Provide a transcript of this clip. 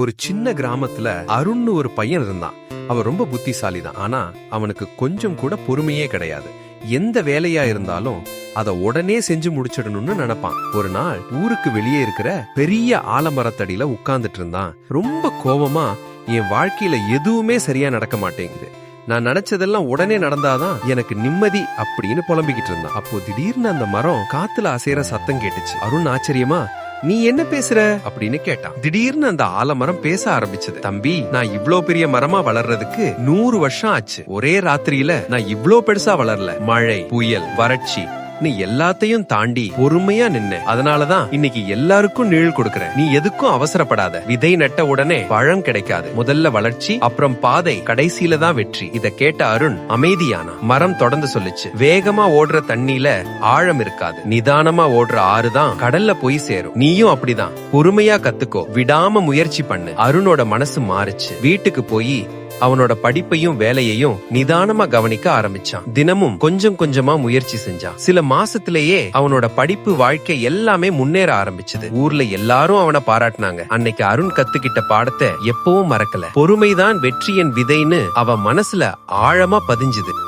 ஒரு சின்ன கிராமத்துல அருண்னு ஒரு பையன் இருந்தான். அவன் ரொம்ப புத்திசாலி தான் ஆனா அவனுக்கு கொஞ்சம் கூட பொறுமையே கிடையாது. எந்த வேலையா இருந்தாலும் அத உடனே செஞ்சு முடிச்சிடணும்னு நினைப்பான். ஒரு நாள் ஊருக்கு வெளியே இருக்கிற பெரிய ஆலமரத்தடியில உட்கார்ந்துட்டு இருந்தான். ரொம்ப கோவமா என் வாழ்க்கையில எதுவுமே சரியா நடக்க மாட்டேங்குது. நான் நினைச்சதெல்லாம் உடனே நடந்தாதான் எனக்கு நிம்மதி அப்படின்னு புலம்பிக்கிட்டு இருந்தான். அப்போ திடீர்னு அந்த மரம் காத்துல அசைற சத்தம் கேட்டுச்சு. அருண் ஆச்சரியமா நீ என்ன பேசுற? அப்படின்னு கேட்டான். திடீர்னு அந்த ஆலமரம் பேச ஆரம்பிச்சது. தம்பி நான் இவ்ளோ பெரிய மரமா வளர்றதுக்கு நூறு வருஷம் ஆச்சு. ஒரே ராத்திரியில நான் இவ்ளோ பெருசா வளரல. மழை புயல் வறட்சி எல்லாத்தையும் தாண்டி பொறுமையா நின்ன. அதனாலதான் இன்னைக்கு எல்லாருக்கும் நிழல் கொடுக்கற நீ எதுக்கும் அவசரப்படாத. விதை நட்ட உடனே பழம் கிடைக்காது. முதல்ல வளர்ச்சி அப்புறம் பாதை கடைசியில தான் வெற்றி. இத கேட்ட அருண் அமைதியானா? மரம் தொடர்ந்து சொல்லுச்சு. வேகமா ஓடுற தண்ணியில ஆழம் இருக்காது. நிதானமா ஓடுற ஆறு தான் கடல்ல போய் சேரும். நீயும் அப்படிதான். பொறுமையா கத்துக்கோ. விடாம முயற்சி பண்ணு. அருணோட மனசு மாறுச்சு. வீட்டுக்கு போய் அவனோட படிப்பையும் வேலையையும் நிதானமா கவனிக்க ஆரம்பிச்சான். தினமும் கொஞ்சம் கொஞ்சமா முயற்சி செஞ்சான். சில மாசத்திலேயே அவனோட படிப்பு வாழ்க்கை எல்லாமே முன்னேற ஆரம்பிச்சது. ஊர்ல எல்லாரும் அவனை பாராட்டினாங்க. அன்னைக்கு அருண் கத்துக்கிட்ட பாடத்தை எப்பவும் மறக்கல. பொறுமைதான் வெற்றியின் விதைன்னு அவன் மனசுல ஆழமா பதிஞ்சுது.